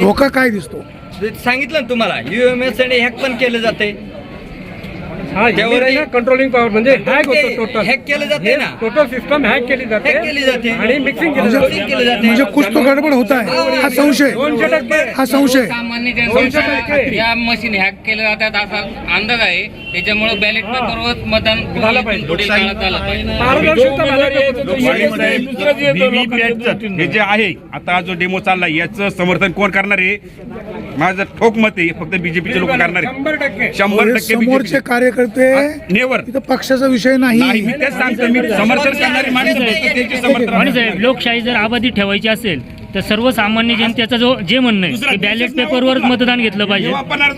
धोका काय दिसतो? सांगितलं ना तुम्हाला युएमएस आणि हॅक पण केलं जाते हा कंट्रोलिंग पॉवर म्हणजे हॅक होतो टोटल हॅक केलं जाते ना टोटल सिस्टम हॅक केली जाते हॅक केली जाते आणि मिक्सिंग केली म्हणजे जाते केलं जाते म्हणजे कुछ तो गडबड होत आहे हा संशय दोनशे टक्के हा संशय सामान्य जनतेला. या मशीन हॅक केल्या जातात असा अंदाज आहे त्याच्यामुळे बॅलेट पेपरवर मतदान झालं पाहिजे. हे जे आहे आता जो डेमो चाललाय याचं समर्थन कोण करणार आहे माझं ठोक मत आहे फक्त बीजेपीचे लोक करणार शंभर आहे टक्के. शंभर टक्के समोरचे. कार्यकर्ते नेवर. इथं पक्षाचा विषय नाही. नाही मी तेच सांगतो मी समर्थन करणारी माणसं फक्त त्याचे समर्थन. आणि साहेब लोकशाही जर आबादी ठेवायची असेल तर सर्वसामान्य जनतेचा जो जे म्हणणं आहे ते बॅलेट वापरणार. मतदान घेतलं पाहिजे.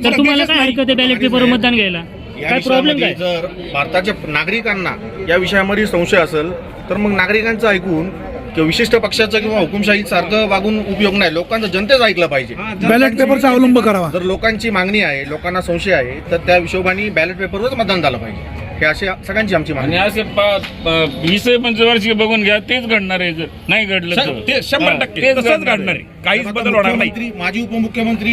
तर तुम्हाला काय. हरकत आहे बॅलेट पेपरवर मतदान घ्यायला? या काय प्रॉब्लेम विषयामध्ये काय? जर भारताच्या नागरिकांना या विषयामध्ये संशय असेल तर मग नागरिकांचं ऐकून किंवा विशिष्ट पक्षाचं किंवा हुकुमशाही सारखं वागून उपयोग नाही. लोकांचं जनतेच ऐकलं पाहिजे. बॅलेट पेपरचा अवलंब करावा. जर लोकांची मागणी आहे लोकांना संशय आहे तर त्या हिशोबाने बॅलेट पेपरवरच मतदान झालं पाहिजे. हे असे सगळ्यांची आमची मागणी आणि. असे प- प- वीस पंचवर्षीय बघून घ्या तेच घडणार आहे. जर नाही घडलं तर. ते शंभर टक्के. तेच तसंच घडणार आहे. काहीच आता बदल होणार नाही. मुख्यमंत्री माजी उपमुख्यमंत्री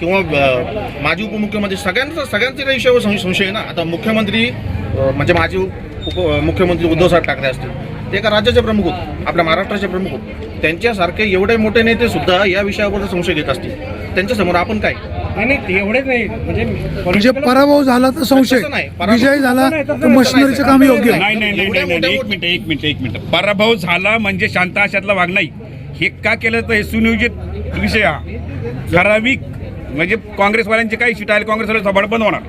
किंवा अ, माजी उपमुख्यमंत्री सगळ्यांचा सगळ्यांच्या त्या विषयावर सं- संशय आहे ना. आता मुख्यमंत्री अ, म्हणजे माजी उप मुख्यमंत्री उद्धवसाहेब ठाकरे असतील. ते एका राज्याचे प्रमुख होते आपल्या महाराष्ट्राचे प्रमुख होते. त्यांच्यासारखे एवढे मोठे नेते सुद्धा या विषयावर संशय घेत असतील. त्यांच्यासमोर आपण काय? नाही, नाही ते एवढेच नाही. म्हणजे म्हणजे पराभव झाला तर संशय. विजय झाला तर मशिनरीचं काम योग्य नाही. नाही नाही नाही नाही, नाही. एक मिनिट एक मिनिट एक मिनिट. पराभव झाला म्हणजे शांत अशातला भाग नाही. हे का केलं तर हे सुनियोजित विषय हा. ठराविक म्हणजे काँग्रेसवाल्यांचे काही सीट आले काँग्रेसवाले सभाड बंद होणार.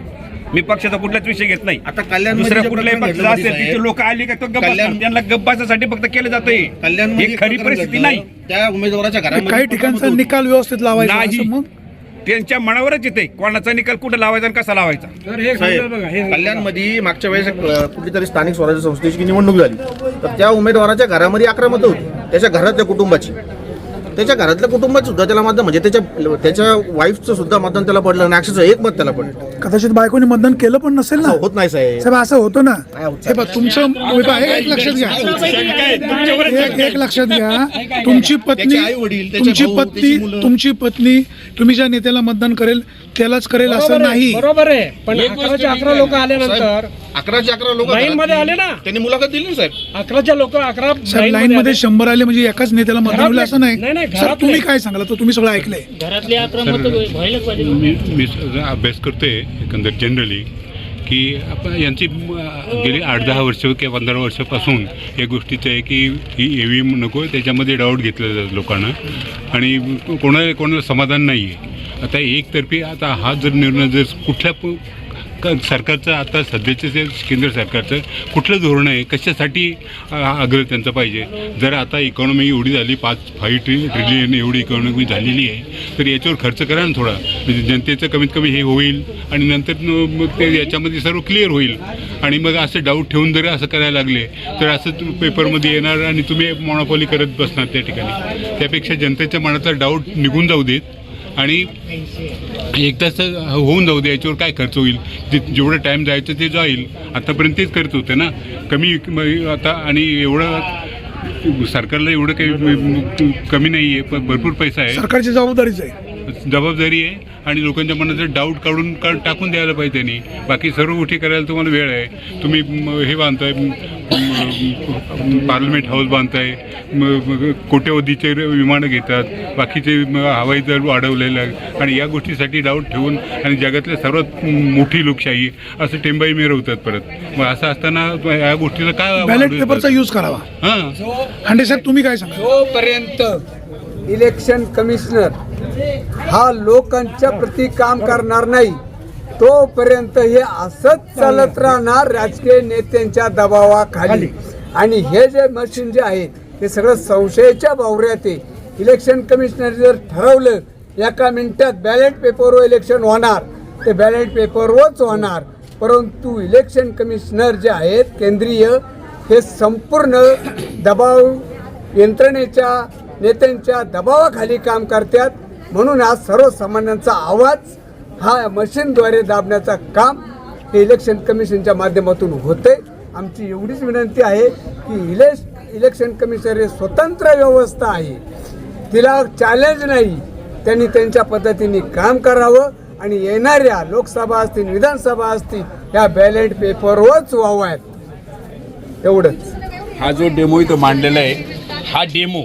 मी पक्षाचा कुठलाच विषय घेत नाही. आता कल्याणमध्ये दुसऱ्या कुठल्याही पक्षाचा असेल तिथे लोक आली का तो गप्प कल्याण-. त्यांना गप्पासाठी फक्त केलं जातंय. कल्याणमध्ये हे एक खरी परिस्थिती. नाही. त्या उमेदवाराच्या घरामध्ये काही ठिकाणचा निकाल व्यवस्थित लावायचा मग? त्यांच्या मनावरच येते कोणाचा निकाल कुठं लावायचा आणि कसा लावायचा? कल्याणमध्ये मागच्या वेळेस कुठलीतरी स्थानिक स्वराज्य संस्थेची निवडणूक झाली. तर त्या उमेदवाराच्या घरामध्ये अकरा मतं होती. त्याच्या घरातल्या कुटुंबाची. त्याच्या घरातल्या कुटुंबात सुद्धा त्याला मतदान म्हणजे त्याच्या त्याच्या वाईफचं सुद्धा मतदान त्याला पडलं आणि अक्षरशः एक मत त्याला पडलं. कदाचित बायकोने मतदान केलं पण नसेल ना? होत नाही साहेब. साहेब असं होतं ना? हे बघ तुमचं हे बघ, एक एक लक्षात घ्या. एक एक लक्षात घ्या. तुमची पत्नी त्याचे आई-वडील, त्याचे तुमची भाऊ, पत्नी मुलं. तुमची पत्नी तुम्ही ज्या नेत्याला मतदान करेल त्यालाच करेल असं बरोबर आहे, नाही. बरोबर आहे. पण अकराचे अकरा लोक आल्यानंतर अकराचे अकरा लोक लाईन मध्ये आले ना. त्यांनी मुलाखत दिली ना साहेब. अकराच्या लोक अकरा साहेब लाईन मध्ये शंभर आले म्हणजे एकाच नेत्याला मतदान होईल असं नाही, नाही, नाही सर घरातले. तुम्ही काय सांगाल? तर तुम्ही सगळं ऐकलंय. घरातले अकरा मतं व्हायलाच पाहिजे. मी मी स- अभ्यास करतोय एकंदर जनरली की आपण यांची म, गेली आठ दहा वर्ष किंवा पंधरा वर्षापासून या गोष्टीचं आहे की ही ए व्ही एम नको त्याच्यामध्ये डाऊट घेतलं जातं लोकांना. आणि कोणाला कोणाला समाधान नाही आहे आता एकतर्फी आता हा जर निर्णय जर कुठल्या प- सरकारचं आता सध्याचं जे केंद्र सरकारचं कुठलं धोरण आहे कशासाठी आग्रह त्यांचा पाहिजे? जर आता इकॉनॉमी एवढी झाली पाच फाईव्ह ट्रि ट्रिलियन एवढी इकॉनॉमी झालेली आहे तर याच्यावर खर्च करा ना थोडा. म्हणजे जनतेचं कमीत कमी हे होईल आणि नंतर मग ते याच्यामध्ये सर्व क्लिअर होईल. आणि मग असं डाऊट ठेवून जर असं करायला लागले तर असं पेपरमध्ये येणार आणि तुम्ही मॉनोपॉली करत बसणार त्या ठिकाणी. त्यापेक्षा जनतेच्या मनातला डाऊट निघून जाऊ देत. आणि एक तास होऊन जाऊ दे याच्यावर काय खर्च होईल? जे जेवढं टाईम जायचं ते जाईल. आतापर्यंत तेच करत होते ना. कमी आता आणि एवढं सरकारला एवढं काही कमी नाही आहे पण भरपूर पैसा आहे. सरकारची जबाबदारीच आहे. जबाबदारी आहे आणि लोकांच्या मनात डाऊट काढून का टाकून द्यायला पाहिजे त्यांनी. बाकी सर्व गोष्टी करायला तुम्हाला वेळ आहे. तुम्ही हे बांधताय पार्लमेंट हाऊस बांधताय कोट्यवधीचे विमानं घेतात बाकीचे हवाई जर वाढवलेलं आहे. आणि या गोष्टीसाठी डाऊट ठेवून आणि जगातल्या सर्वात मोठी लोकशाही असं टेंबाई मिरवतात परत. मग असं असताना या गोष्टीला काय बॅलेट पेपरचा यूज करावा. हां. हांडे साहेब तुम्ही काय सांगा? जोपर्यंत इलेक्शन कमिशनर हा लोकांच्या प्रती काम करणार नाही. तोपर्यंत हे असंच चालत राहणार राजकीय नेत्यांच्या दबावाखाली. आणि हे जे मशीन जे आहे ते सगळं संशयाच्या वावऱ्यात आहे. इलेक्शन कमिशनर जर ठरवलं एका मिनिटात बॅलेट पेपरवर इलेक्शन होणार. ते बॅलेट पेपरवरच होणार. परंतु इलेक्शन कमिशनर जे आहेत केंद्रीय हे संपूर्ण दबाव यंत्रणेच्या नेत्यांच्या दबावाखाली काम करतात. म्हणून आज सर्वसामान्यांचा आवाज हा मशीनद्वारे दाबण्याचा काम हे इलेक्शन कमिशनच्या माध्यमातून होते आमची एवढीच विनंती आहे की इलेक्श इलेक्शन कमिशनर हे स्वतंत्र व्यवस्था आहे. तिला चॅलेंज नाही. त्यांनी त्यांच्या पद्धतीने काम करावं आणि येणाऱ्या लोकसभा असतील विधानसभा असतील या बॅलेट पेपरवरच व्हाव्यात एवढंच. हा जो डेमो इथं मांडलेला आहे हा डेमो.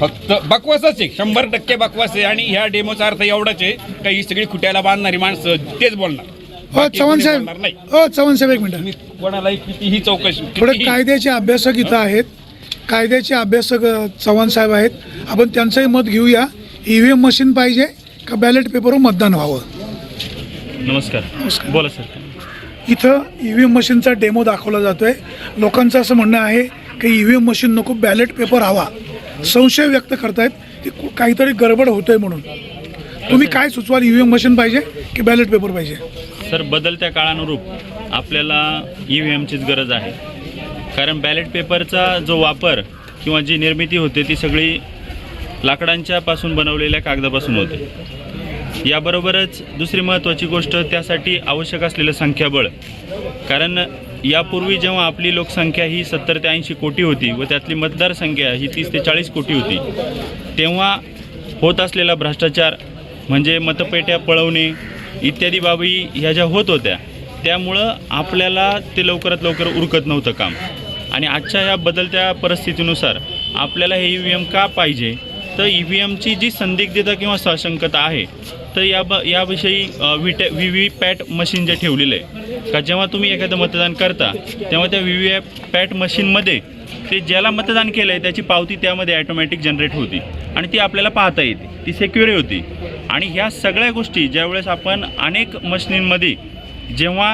फक्त बकवासच आहे. शंभर टक्के बकवास आहे. आणि ह्या डेमोचा अर्थ एवढाच आहे का ही सगळी खुट्याला बांधणारी माणसं तेच बोलणार. हो चव्हाण साहेब नाही. हो चव्हाण साहेब एक मिनिट. कोणालाही कितीही चौकशी थोडे कायद्याचे अभ्यासक इथं आहेत. कायद्याचे अभ्यासक चव्हाण साहेब आहेत. आपण त्यांचंही मत घेऊया. ईव्हीएम मशीन पाहिजे का बॅलेट पेपरवर मतदान व्हावं? नमस्कार. बोला सर. इथं ईव्हीएम मशीनचा डेमो दाखवला जातोय. लोकांचं असं म्हणणं आहे की ईव्हीएम मशीन नको बॅलेट पेपर हवा. संशय व्यक्त करतायत की काहीतरी गडबड होतोय म्हणून. तुम्ही काय सुचवाल ईव्हीएम मशीन पाहिजे की बॅलेट पेपर पाहिजे? सर बदलत्या काळानुरूप आपल्याला ई व्ही एमचीच गरज आहे. कारण बॅलेट पेपरचा जो वापर किंवा जी निर्मिती होते ती सगळी लाकडांच्या पासून बनवलेल्या कागदापासून होते. याबरोबरच दुसरी महत्त्वाची गोष्ट त्यासाठी आवश्यक असलेलं संख्याबळ. कारण यापूर्वी जेव्हा आपली लोकसंख्या ही सत्तर ते ऐंशी कोटी होती व त्यातली मतदारसंख्या ही तीस ते चाळीस कोटी होती तेव्हा होत असलेला भ्रष्टाचार म्हणजे मतपेट्या पळवणे इत्यादी बाबी ह्या ज्या होत होत्या त्यामुळं आपल्याला ते लवकरात लवकर उरकत नव्हतं काम. आणि आजच्या ह्या बदलत्या परिस्थितीनुसार आपल्याला हे ई व्ही एम का पाहिजे? तर ई व्ही एमची जी संदिग्धता किंवा सशंकता आहे तर या ब याविषयी व्ही व्ही व्ही पॅट मशीन जे ठेवलेलं आहे का जेव्हा तुम्ही एखादं मतदान करता तेव्हा त्या व्ही व्ही पॅट मशीनमध्ये ते ज्याला मतदान केलं आहे त्याची पावती त्यामध्ये ॲटोमॅटिक जनरेट होती आणि ती आपल्याला पाहता येते ती सेक्युरी होती. आणि ह्या सगळ्या गोष्टी ज्यावेळेस आपण अनेक मशीनींमध्ये जेव्हा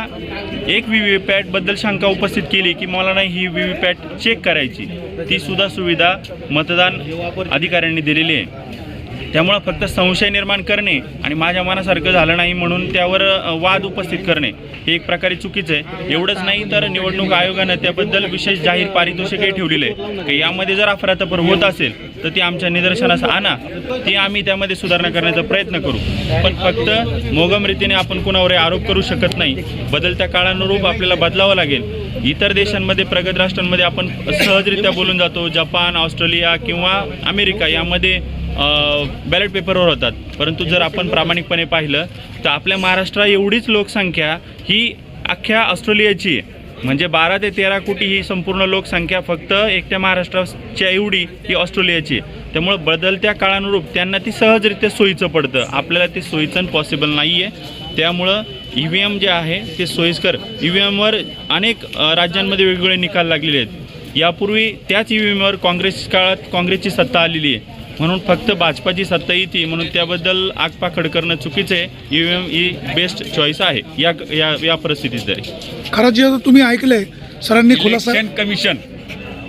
एक व्ही व्ही पॅटबद्दल शंका उपस्थित केली की मला नाही ही व्ही व्ही पॅट चेक करायची ती सुद्धा सुविधा मतदान अधिकाऱ्यांनी दिलेली आहे. त्यामुळं फक्त संशय निर्माण करणे आणि माझ्या मनासारखं झालं नाही म्हणून त्यावर वाद उपस्थित करणे हे एक प्रकारे चुकीचं आहे. एवढंच नाही तर निवडणूक आयोगानं त्याबद्दल विशेष जाहीर पारितोषिकही ठेवलेलं आहे. की यामध्ये जर अफरातफर होत असेल तर ती आमच्या निदर्शनास आणा. ती आम्ही त्यामध्ये सुधारणा करण्याचा प्रयत्न करू. पण फक्त मोगम रीतीने आपण कुणावर आरोप करू शकत नाही. बदलत्या काळानुरूप आपल्याला बदलावं लागेल. इतर देशांमध्ये प्रगत राष्ट्रांमध्ये आपण सहजरित्या बोलून जातो. जपान ऑस्ट्रेलिया किंवा अमेरिका यामध्ये बॅलेट पेपरवर होतात. परंतु जर आपण प्रामाणिकपणे पाहिलं तर आपल्या महाराष्ट्रा एवढीच लोकसंख्या ही अख्ख्या ऑस्ट्रेलियाची आहे. म्हणजे बारा ते तेरा कोटी ही संपूर्ण लोकसंख्या फक्त एकट्या महाराष्ट्राच्या एवढी ही ऑस्ट्रेलियाची आहे. त्यामुळं बदलत्या काळानुरूप त्यांना ती सहजरित्या सोयीचं पडतं. आपल्याला ते सोयीचं पॉसिबल नाही आहे त्यामुळं ई व्ही एम जे आहे ते सोयीस्कर. ई व्ही एमवर अनेक राज्यांमध्ये वेगवेगळे निकाल लागलेले आहेत. यापूर्वी त्याच ई व्ही एमवर काँग्रेस काळात काँग्रेसची सत्ता आलेली आहे. म्हणून फक्त भाजपाची सत्ता येते म्हणून त्याबद्दल आगपाखड करणं चुकीचं आहे. ई व्ही एम ही बेस्ट चॉईस आहे. या या या परिस्थितीत तरी. खरं जे आता तुम्ही ऐकलंय सरांनी खुलासा इलेक्शन कमिशन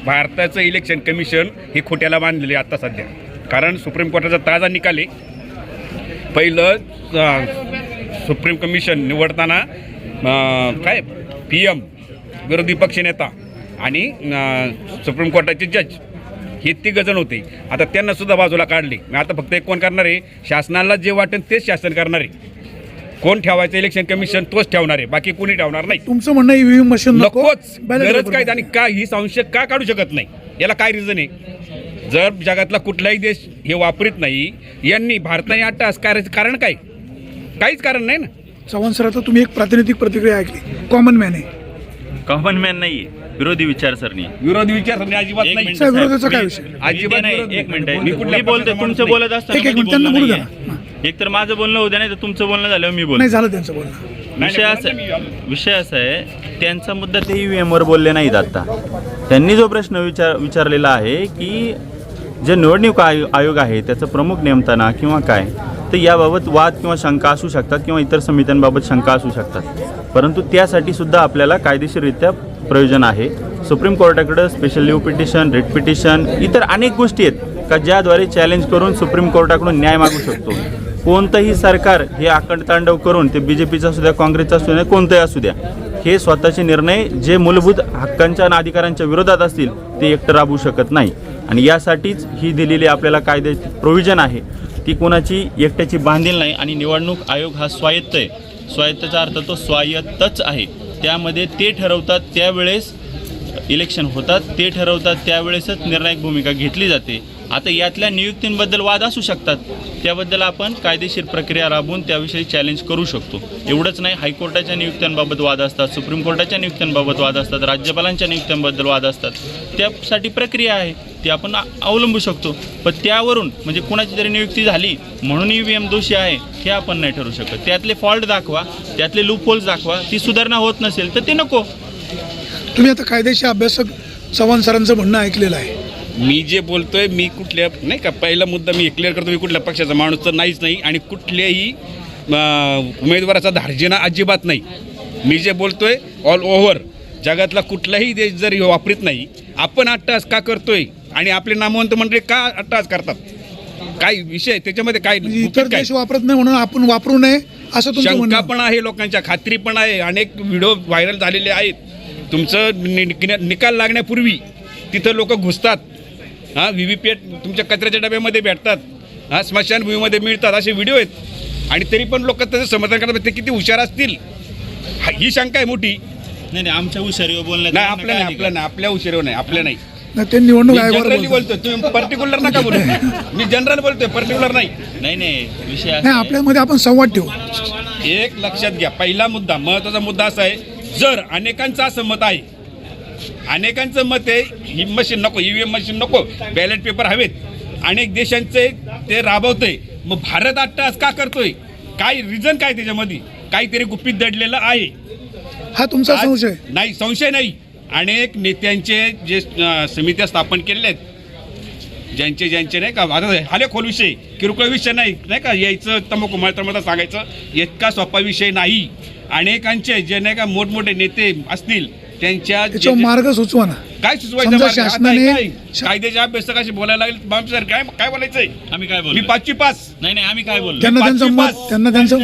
भारताचं इलेक्शन कमिशन हे खोट्याला बांधलेले आता सध्या. कारण सुप्रीम कोर्टाचा ताजा निकाल आहे. पहिलं अं, सुप्रीम कमिशन निवडताना अं, काय? पी एम विरोधी पक्षनेता आणि अं, सुप्रीम कोर्टाचे जज हे तिघ जण होते. आता त्यांना सुद्धा बाजूला काढले. मग आता फक्त एक कोण करणार आहे? शासनाला जे वाटेल तेच शासन करणार आहे. कोण ठेवायचं? इलेक्शन कमिशन तोच ठेवणार आहे. बाकी कोणी ठेवणार नाही. तुमचं म्हणणं ईव्हीएम मशीन नको? नकोच. गरज काय. आणि का ही संशय का काढू शकत नाही? याला काय रिझन आहे? जर जगातला कुठलाही देश हे वापरीत नाही यांनी भारताने आठ तास करायचं कारण काय? काहीच कारण नाही ना. चव्हाण सर आता तुम्ही एक प्रातिनिधिक प्रतिक्रिया ऐकली. कॉमन मॅन आहे. कॉमन मॅन नाही आहे विरोधी विचारसरणी. विरोधी विचारसरणी अजिबात एक नाही मिनिट साहेब, साहेब, विरोधाचा काय विषय? मी अजिबात नाही, विरोध एक नाही. मिनिट मी आहे. कुठल्या मी बोलते पक्षाचा तुमचं बोलत असताना एक- एक कधी मिनिट, त्यांना बोलणं बोलू द्या नाहीये. ना. एक तर माझं बोलणं होऊ द्या नाही तर तुमचं बोलणं झालं मी बोल नाही झालं त्यांचं बोलणं विषय असा विषय असा आहे त्यांचा मुद्दा ते ई व्ही एमवर बोलले नाहीत आता त्यांनी जो प्रश्न विचार विचारलेला आहे की जे निवडणूक आयो आयोग आहे त्याचं प्रमुख नेमताना किंवा काय तर याबाबत वाद किंवा शंका असू शकतात किंवा इतर समित्यांबाबत शंका असू शकतात परंतु त्यासाठी सुद्धा आपल्याला कायदेशीररित्या प्रयोजन आहे. Supreme कोर्टाकडं special leave petition writ petition इतर अनेक गोष्टी आहेत का ज्याद्वारे चॅलेंज करून सुप्रीम कोर्टाकडून न्याय मागू शकतो. कोणतंही सरकार हे आखंड तांडव करून ते बी जे पीचं असू द्या काँग्रेसचं असू द्या कोणतंही असू द्या हे स्वतःचे निर्णय जे मूलभूत हक्कांच्या आणि अधिकारांच्या विरोधात असतील ते एकटं राबवू शकत नाही. आणि यासाठीच ही दिलेली आपल्याला कायद्याची प्रोव्हिजन आहे ती कोणाची एकट्याची बांधील नाही आणि निवडणूक आयोग हा स्वायत्त आहे. स्वायत्तचा अर्थ तो स्वायत्तच आहे. त्यामध्ये ते ठरवतात त्यावेळेस इलेक्शन होतात. ते ठरवतात त्यावेळेसच निर्णायक भूमिका घेतली जाते. आता यातल्या नियुक्तींबद्दल वाद असू शकतात. त्याबद्दल आपण कायदेशीर प्रक्रिया राबवून त्याविषयी चॅलेंज करू शकतो. एवढंच नाही हायकोर्टाच्या नियुक्त्यांबाबत वाद असतात सुप्रीम कोर्टाच्या नियुक्त्यांबाबत वाद असतात राज्यपालांच्या नियुक्त्यांबद्दल वाद असतात. त्यासाठी प्रक्रिया आहे. ती आपण अवलंबू शकतो. पण त्यावरून म्हणजे कुणाची तरी नियुक्ती झाली म्हणून ई व्ही एम दोषी आहे हे आपण नाही ठरू शकत. त्यातले फॉल्ट दाखवा त्यातले लूप होल्स दाखवा ती सुधारणा होत नसेल तर ते नको. तुम्ही आता कायदेशीर अभ्यासक चव्हाण सरांचं म्हणणं ऐकलेलं आहे. मी जे बोलतोय मी कुठल्या नाही का पहिला मुद्दा मी क्लिअर करतो मी कुठल्या पक्षाचा माणूस तर नाहीच नाही आणि कुठल्याही उमेदवाराचा धार्जिना अजिबात नाही. मी जे बोलतोय ऑल ओव्हर जगातला कुठलाही देश जर वापरत नाही आपण अट्टास का करतोय? आणि आपले नामवंत मंडळी का अट्टास करतात? काय विषय त्याच्यामध्ये काय म्हणजे इतर काय? देश वापरत नाही म्हणून आपण वापरू नये असं तुमचं शंका म्हणणं पण आहे लोकांच्या खात्री पण आहे. अनेक व्हिडिओ व्हायरल झालेले आहेत. तुमचं नि- नि- निकाल लागण्यापूर्वी तिथं लोक घुसतात. हां व्ही व्ही पॅट तुमच्या कचऱ्याच्या डब्यामध्ये भेटतात. हां स्मशानभूमीमध्ये मिळतात असे व्हिडिओ आहेत. आणि तरी पण लोक त्याचं समर्थन करतात. ते किती हुशार असतील? हा- ही शंका आहे मोठी. नाही नाही आमच्या हुशारीवर बोलण्यात नाही आपल्या नाही आपल्या नाही आपल्या उशिरो नाही आपल्या नाही. नाही, ते निवडणूक आयोगावर. बोलतोय. तुम्ही पर्टिक्युलर नका बोलू. मी जनरल बोलतोय पर्टिक्युलर नाही. नाही नाही विषय असा नाही आहे- आपल्यामध्ये आपण संवाद ठेवू. एक लक्षात घ्या पहिला मुद्दा महत्त्वाचा मुद्दा असा आहे जर अनेकांचं असं मत आहे अनेकांचं मत आहे ही मशीन नको ईव्हीएम मशीन नको बॅलेट पेपर हवेत. अनेक देशांचे ते राबवतोय. मग भारत अट्टास का करतोय? काय रिझन काय त्याच्यामध्ये? काहीतरी गुपित दडलेलं आहे. हा तुमचा आज- संशय. नाही संशय नाही. अनेक नेत्यांचे जे समित्या स्थापन केलेल्या आहेत ज्यांचे ज्यांचे नाही का आता हाले खोल विषय किरकोळ विषय नाही नाही का यायचं तंबाखू मला तर सांगायचं इतका सोपा विषय नाही. अनेकांचे जे नाही का मोठमोठे नेते असतील त्यांच्या मार्ग सुचवा ना. काय सुचवायचं? कायद्याच्या अभ्यासकाशी बोलायला लागेल बाप सर काय काय बोलायचंय? आम्ही काय मी बोललो पाचवी पास. नाही नाही आम्ही काय बोललो? त्यांना त्यांचं.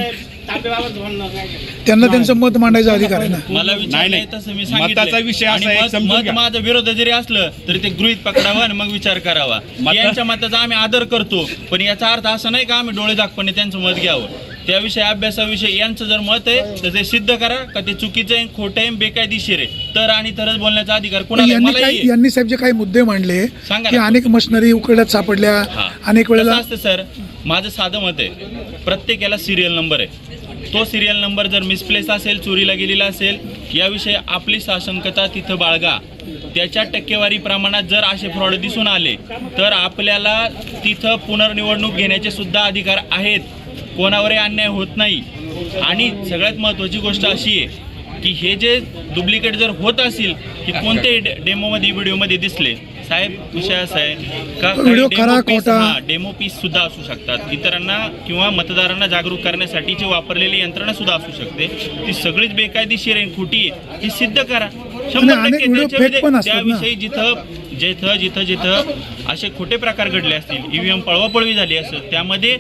त्यांना त्यांचं त्यांना त्यांचं मत मांडायचा अधिकार आहे ना मला नाही, विचारलंय नाही. तसं मी. मताचा विषय असा आणि आहे, मत- समजून मत घ्या. माझं विरोध जरी असलं तरी ते गृहित पकडावं आणि मग विचार करावा मत- यांच्या मताचा आम्ही आदर करतो पण याचा अर्थ असा नाही का आम्ही डोळे दाखपणे त्यांचं मत घ्यावं त्याविषयी अभ्यासाविषयी यांचं जर मत आहे तर ते सिद्ध करा का ते चुकीचं आहे खोटं आहे बेकायदेशीर आहे तर आणि तरच बोलण्याचा अधिकार पण कुणाला यांनी मलाही काही आहे. यांनी साहेब जे काही मुद्दे मांडले सांगा की ना. अनेक मशिनरी उकड्यात सापडल्या हा. अनेक वेळेला असतं सर माझं साधं मत आहे प्रत्येकाला सिरियल नंबर आहे तो सिरियल नंबर जर मिसप्लेस असेल चोरीला गेलेला असेल याविषयी आपली साशंकता तिथं बाळगा. त्याच्या टक्केवारी प्रमाणात जर असे फ्रॉड दिसून आले तर आपल्याला तिथं पुनर्निवडणूक घेण्याचे सुद्धा अधिकार आहेत. कोणावरही अन्याय होत नाही. आणि सगळ्यात महत्त्वाची गोष्ट अशी आहे की हे जे डुप्लिकेट जर होत असेल की कोणत्याही डे- डेमोमध्ये व्हिडिओमध्ये दिसले साहेब विषय असा आहे. का व्हिडिओ खरा, खोटा? डेमो पीस सुद्धा असू शकतात. इतरांना किंवा मतदारांना जागरूक करण्यासाठीची वापरलेली यंत्रणा सुद्धा असू शकते. ती सगळीच बेकायदेशीर आहे खोटी आहे. ही सिद्ध करा. शंभर टक्के. त्याविषयी जिथं जिथं जिथं जिथं असे खोटे प्रकार घडले असतील ईव्हीएम पळवापळवी झाली असेल त्यामध्ये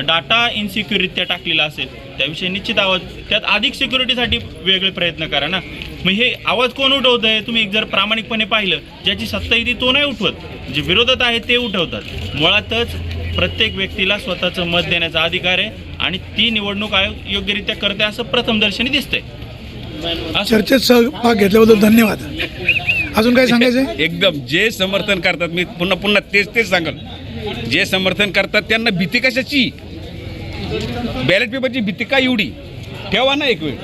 डाटा इनसिक्युरित्या टाकलेला असेल त्याविषयी निश्चित आवाज त्यात अधिक सिक्युरिटीसाठी वेगळे प्रयत्न करा ना. मग हे आवाज कोण उठवत आहे तुम्ही जर प्रामाणिकपणे पाहिलं ज्याची सत्ता येते तो नाही उठवत. जे विरोधात आहे ते उठवतात. मुळातच प्रत्येक व्यक्तीला स्वतःचं मत देण्याचा अधिकार आहे आणि ती निवडणूक आयोग योग्यरित्या करते असं प्रथमदर्शनी दिसतंय. चर्चेत सहभाग घेतल्याबद्दल धन्यवाद. अजून काय सांगायचंय? एकदम जे समर्थन करतात मी पुन्हा पुन्हा तेच तेच सांगल जे समर्थन करतात त्यांना भीती कशाची? बॅलेट पेपरची भीती का एवढी? ठेवा ना एक वेळ.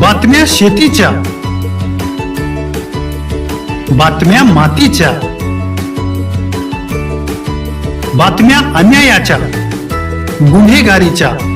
बातम्या शेतीच्या. बातम्या मातीच्या. बातम्या अन्यायाच्या. गुन्हेगारीच्या.